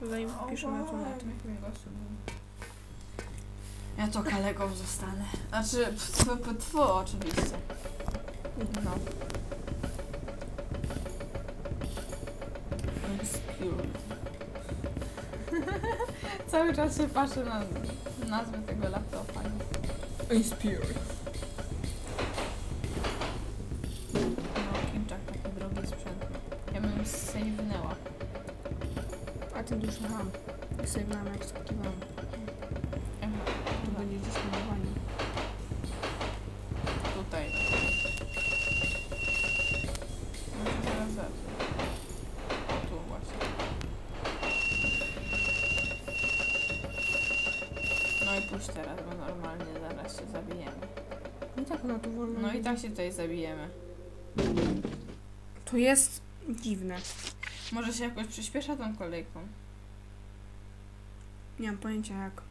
Tutaj piszemy tu na tym. Ja to kaleką zostanę. Znaczy, tfu, oczywiście. No. Cały czas się patrzę na nazwę tego laptopa. Inspire. Ham. Jak sobie mam jak skakiwałam. To będzie gdzieś nadawanie. Tutaj. Może zepnę. O, tu właśnie. No i puść teraz, bo normalnie zaraz się zabijemy. I tak ona tu wolno. No i tak się tutaj zabijemy. To jest dziwne. Może się jakoś przyspiesza tą kolejką. Nie mam pojęcia jak.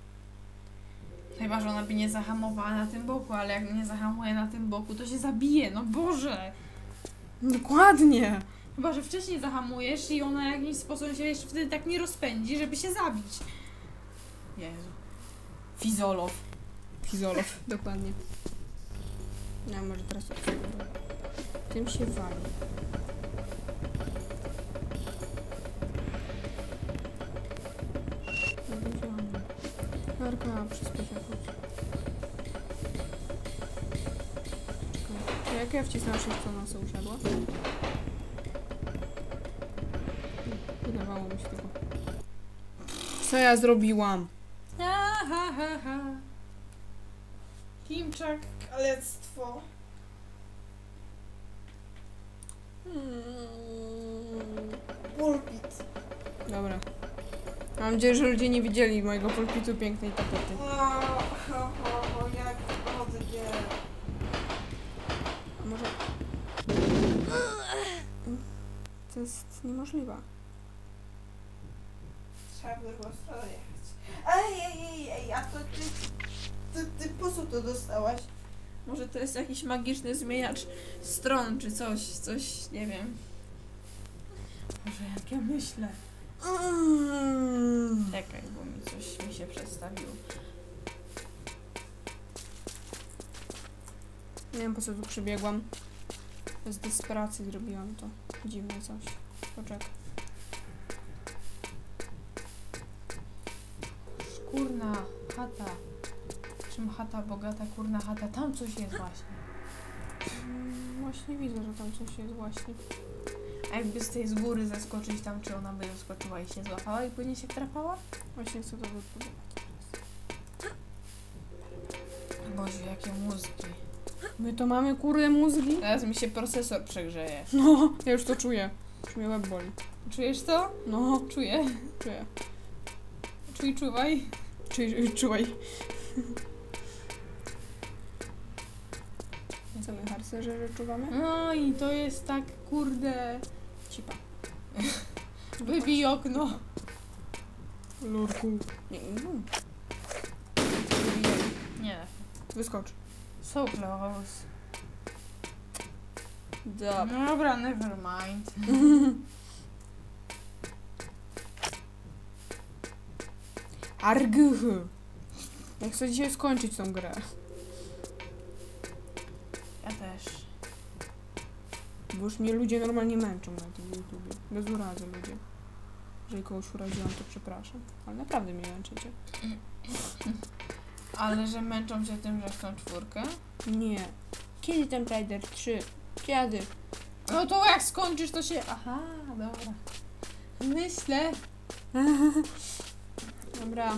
Chyba, że ona by nie zahamowała na tym boku, ale jak nie zahamuje na tym boku, to się zabije, no Boże! Dokładnie! Chyba, że wcześniej zahamujesz i ona jakimś sposobem się jeszcze wtedy tak nie rozpędzi, żeby się zabić. Jezu. Fizolow. Pizolow. Dokładnie. No może teraz. Tym się wali. Jak ja wcisnęłam wszystko na co usiadła? Wydawało mi się tylko. Co ja zrobiłam? Ha, ha, ha, ha. Kimczak, kalectwo. Pulpit. Dobra. Mam nadzieję, że ludzie nie widzieli mojego pulpitu pięknej tapety. To jest niemożliwe. Trzeba w drugą stronę jechać. Ej, ej, ej, ej, a to ty, ty, ty po co to dostałaś? Może to jest jakiś magiczny zmieniacz stron, czy coś, coś, nie wiem. Może jak ja myślę. Mm. Czekaj, bo mi coś mi się przestawiło. Nie wiem po co tu przybiegłam. Z desperacji zrobiłam to. Dziwne coś. Poczekaj. Kurna chata. Czym chata bogata, kurna chata? Tam coś jest właśnie. Mm, Właśnie widzę, że tam coś jest właśnie. A jakby z tej z góry zeskoczyć tam, czy ona by zeskoczyła i się złapała i później się trafała? Właśnie chcę to wypróbować. Boże, jakie mózgi. My to mamy kurde mózgi? Teraz mi się procesor przegrzeje. No, ja już to czuję. Już mnie łeb boli. Czujesz to? No, Czuję. czuję. Czuj, czuwaj. Czuj, czuj. Co my harcerze że czuwamy? No i to jest tak, kurde. Cipa. Wybij okno. Lurku. Nie, nie. Nie. Wyskocz. So close. Dobra. No dobra, never mind. Argh. Ja chcę dzisiaj skończyć tą grę. Ja też. Bo już mnie ludzie normalnie męczą na tym YouTubie. Bez urazy ludzie. Jeżeli kogoś uraziłam, to przepraszam. Ale naprawdę mnie męczycie. Ale że męczą cię tym, że chcą czwórkę? Nie. Kiedy ten Raider 3? Kiedy? No to jak skończysz, to się... Aha, dobra. Myślę. Dobra.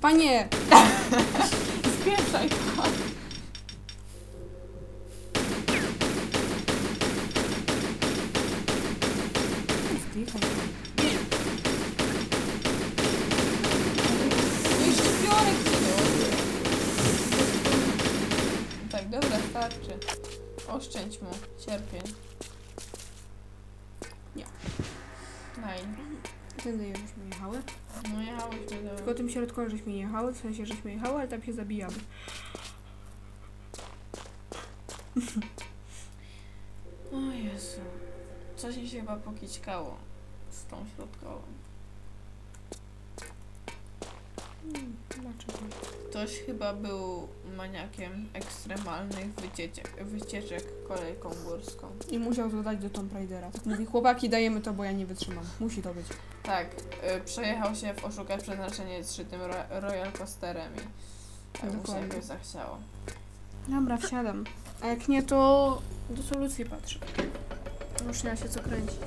Panie! Spieszaj. Jechały. No jechałyśmy do... Tylko tym środkiem żeśmy jechały, w sensie żeśmy jechały, ale tam się zabijamy. O Jezu. Coś mi się chyba pokićkało z tą środkową. Hmm, Dlaczego? Ktoś chyba był maniakiem ekstremalnych wycieczek, wycieczek kolejką górską. I musiał to dać do Tomb Raidera. Tak mówi, chłopaki, dajemy to, bo ja nie wytrzymam. Musi to być. Tak, y, przejechał się w Oszukać Przeznaczenie z tym ro Royal Coasterem i tak mu się Dokładnie. jakoś zachciało. Dobra, wsiadam. A jak nie, to do solucji patrzę. Już nie ma się co kręcić.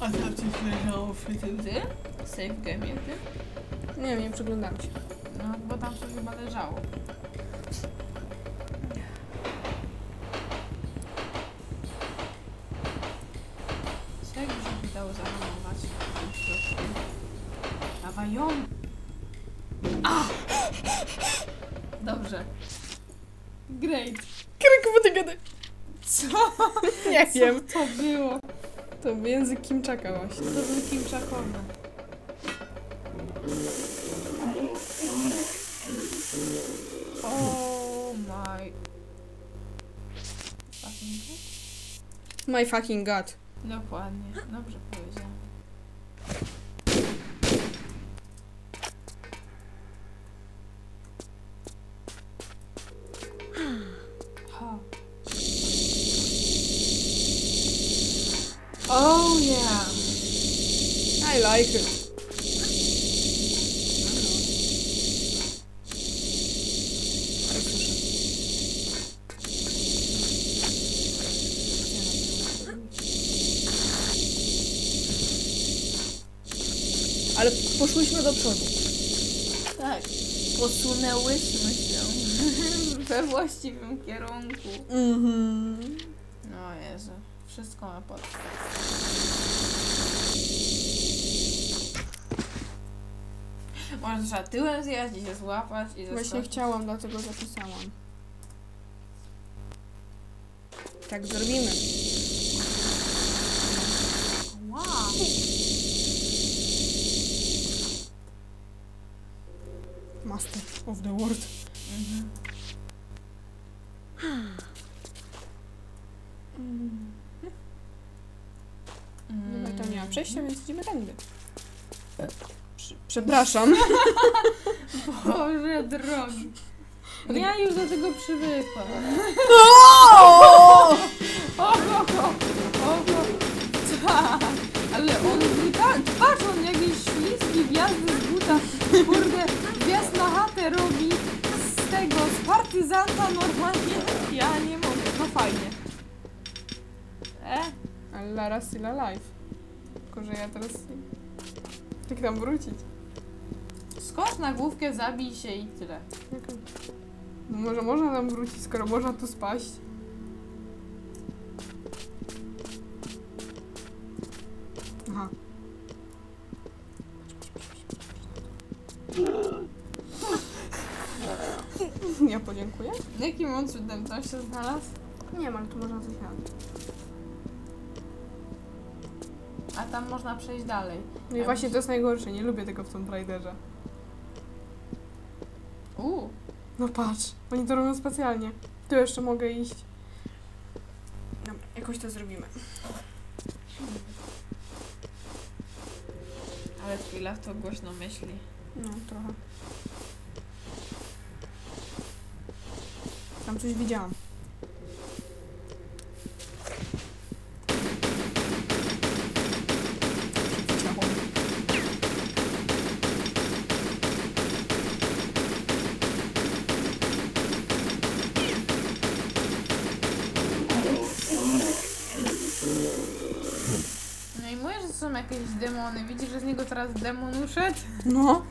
A co ci leżało w tym ty? Safe game ty? Nie wiem, nie przyglądam się. No, bo tam coś chyba leżało. Co jakby się udało zahamować? Dawaj ją! A! Dobrze. Great. Kryku, ty gada. Co? Nie wiem. Co to było? To był język Kimczaka właśnie. To był kimczakowy. Oh my... Fucking God. My fucking god. Dokładnie, dobrze powiedziałam. Ha. Oh yeah! I like it. Ale poszłyśmy do przodu. Tak, posunęłyśmy się we właściwym kierunku. Mhm. No Jezu, wszystko ma pod. Może trzeba tyłem i się złapać i Właśnie zostawić. chciałam, dlatego zapisałam. Tak zrobimy. Wow. Master of the world. Mhm. No i tam nie ma przejścia, Mm. więc idziemy tędy. Prze- Przepraszam. Boże drogi. Ja już do tego przywykłam. O! Oho, oho, tak. Ale on buta, patrz on jakieś śliskie wjazdy z buta, kurde, partyzanta normalnie. Ja nie mogę, no fajnie. E? Ale Lara still alive. Tylko, że ja teraz... Jak tam wrócić? Skocz na główkę, zabij się i tyle. No może można tam wrócić, skoro można tu spaść. Ja podziękuję. Jakim on cudem tam się znalazł? Nie ma, ale tu można coś jadać. A tam można przejść dalej. No i Ja właśnie to jest najgorsze, nie lubię tego w Tomb Raiderze. Uuu. No patrz, oni to robią specjalnie. Tu jeszcze mogę iść. Dobra, jakoś to zrobimy. Ale chwila, to głośno myśli. No, trochę. Tam coś widziałam. No i mówisz, że są jakieś demony. Widzisz, że z niego teraz demon uszedł? No.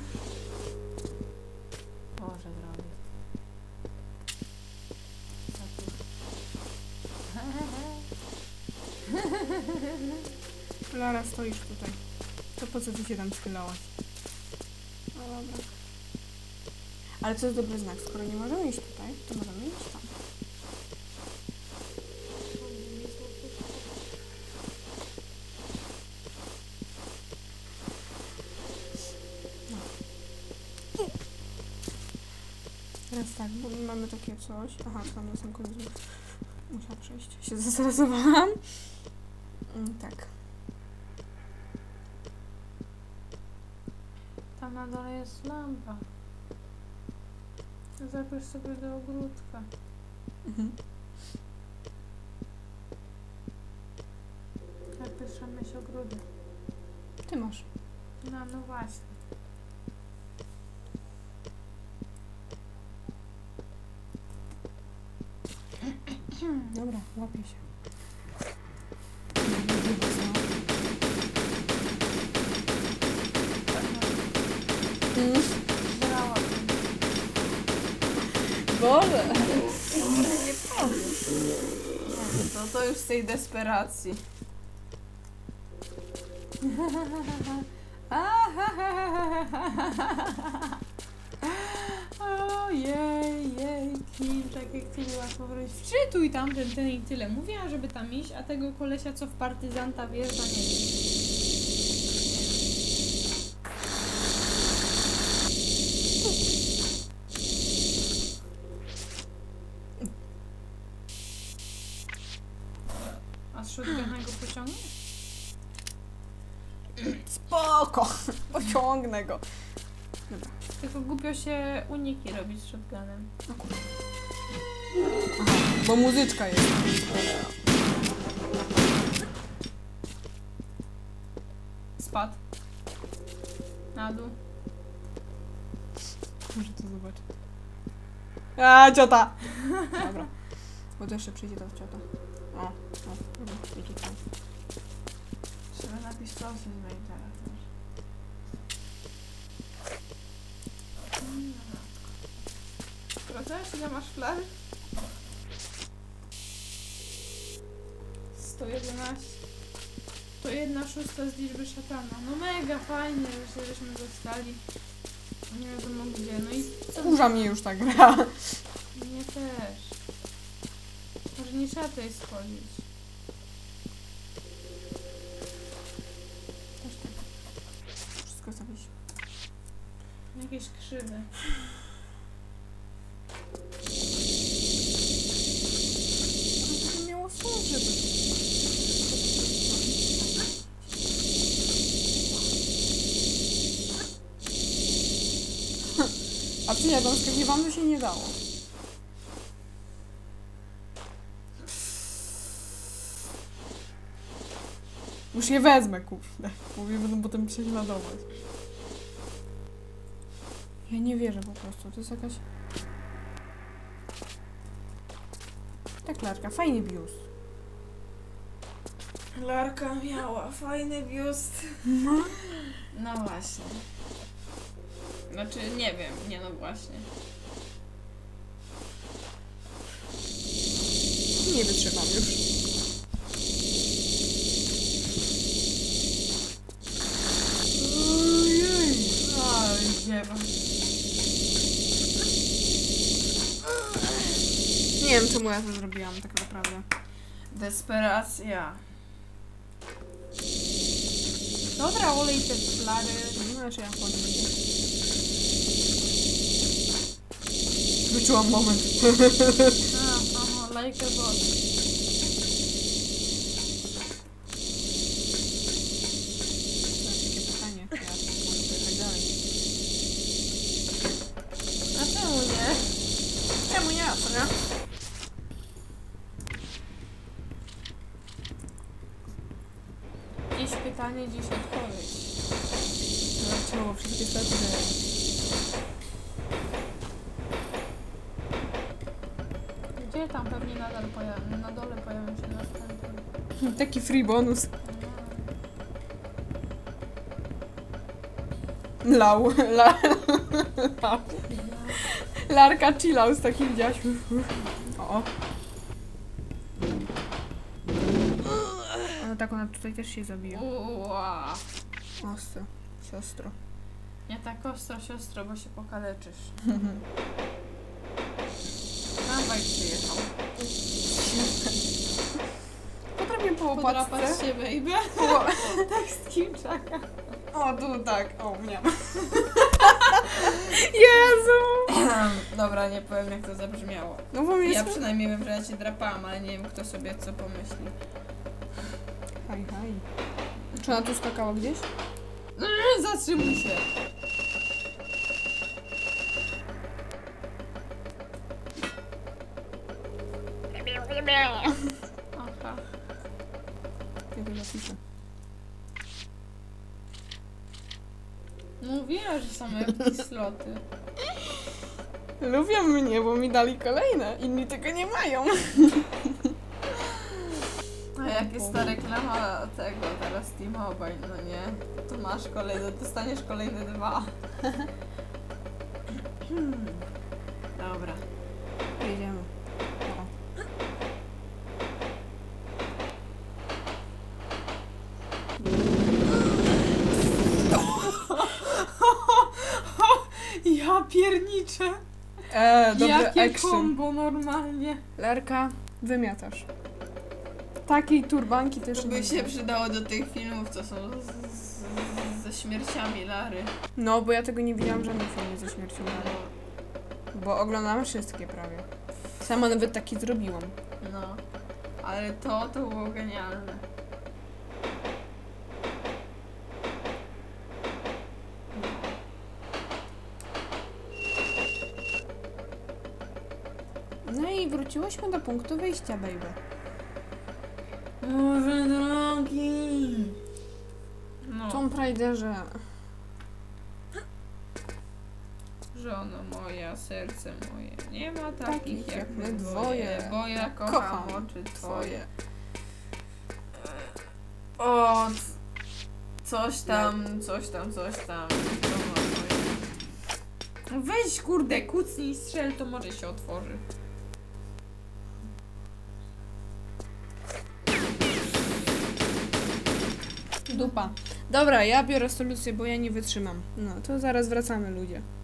Lara, stoisz tutaj. To po co ty się tam schylałaś? No dobra. Ale co jest dobry znak? Skoro nie możemy iść tutaj, to możemy iść tam. No. Teraz tak, bo mamy takie coś. Aha, tam są końce. Musiałam przejść. Się zestresowałam. Mm, Tak. Tam na dole jest lampa. Zapisz sobie do ogródka. Mhm. Trzeba mieć ogródek. Ty masz. No, no właśnie. Dobra, łapię się. Boże! Nie powiem. To, już z tej desperacji. Ojej, jej, Kim, tak jak tyle łatwo wrócić. Wczytuj tam ten, ten i tyle. Mówiłam, żeby tam iść, a tego kolesia, co w partyzanta wjeżdża, nie wiem. A z shotguna go pociągniesz? Spoko! Pociągnę go. Tylko głupio się uniki robić z shotgunem. Aha, bo muzyczka jest. Spadł. Na dół. Może to zobaczę. A, ciota! Dobra. Bo to jeszcze przyjdzie ta ciota. O, o, dobra, idzie tam. Trzeba co się zmieni teraz. wiesz. Sprawdzałeś ile masz flar? 111. To jedna szósta z liczby szatana. No mega fajnie, że się żeśmy dostali. Nie wiadomo gdzie. No i co? Kurza mnie już ta gra. Mnie też. Nie trzeba tutaj schodzić. Też tak. Wszystko zawiś. Jakieś krzywe. A czy jak on skakiwam, to się nie dało. Już je wezmę, kurde. Mówię, będą potem prześladować. Ja nie wierzę po prostu. To jest jakaś... Tak, Larka, fajny biust. Larka miała fajny biust. No właśnie. Znaczy nie wiem, nie no właśnie. Nie wytrzymam już. Nie wiem, czemu ja to zrobiłam tak naprawdę. Desperacja. Dobra, olej te flary. Nie wiem, czy ja chodzi. Wyczułam moment. A, aha, like dalej. A czemu nie? Czemu nie? Co nie? Dziś pytanie, dziś odpowiedź. Zobaczyło wszystkie że... Gdzie tam pewnie nadal poja- na dole pojawią się następne? Taki free bonus. Lau. La, lau. Larka chillał z takim dziasiu. O. Ale tak ona tutaj też się zabija. Uła. Ostro. Siostro. Nie tak ostro, siostro, bo się pokaleczysz. Tramwaj przyjechał. Potrafię po Podrapać łopatce. się, baby. Po... tak z kim czeka. O, tu tak. O, nie. Jezu! Dobra, nie powiem jak to zabrzmiało. No bo mnie Ja jest... przynajmniej wiem, że ja cię drapałam, ale nie wiem kto sobie co pomyśli. Haj, haj. Czy ona tu skakała gdzieś? Zatrzymuj się. Aha. Ja to zapiszę. Mówiła, że są jakieś sloty. Lubią mnie, bo mi dali kolejne. Inni tego nie mają. Jak jest ta reklama tego teraz T-Mobile, no nie? To masz kolejne, dostaniesz kolejne dwa. Hmm. Dobra. Jedziemy. O. Ja pierniczę. Eee, dobry Jakie action. kombo normalnie. Lerka, wymiatasz. Takiej turbanki też To nie by się przydało do tych filmów, co są z, z, ze śmierciami Lary. No, bo ja tego nie widziałam żadnych filmów ze śmiercią Lary. Bo oglądałam wszystkie prawie. Sama nawet taki zrobiłam. No. Ale to, to było genialne. No i wróciłyśmy do punktu wyjścia, baby. Może drogi. No, Tomb Raiderze. żono moja, serce moje, nie ma takich, Takich jak jak my dwoje, dwoje. bo ja kocham, Kocham oczy twoje. O, coś tam, coś tam, coś tam. Weź kurde, kucnij strzel, to może się otworzy. Dupa. Dobra, ja biorę solucję, bo ja nie wytrzymam. No, to zaraz wracamy, ludzie.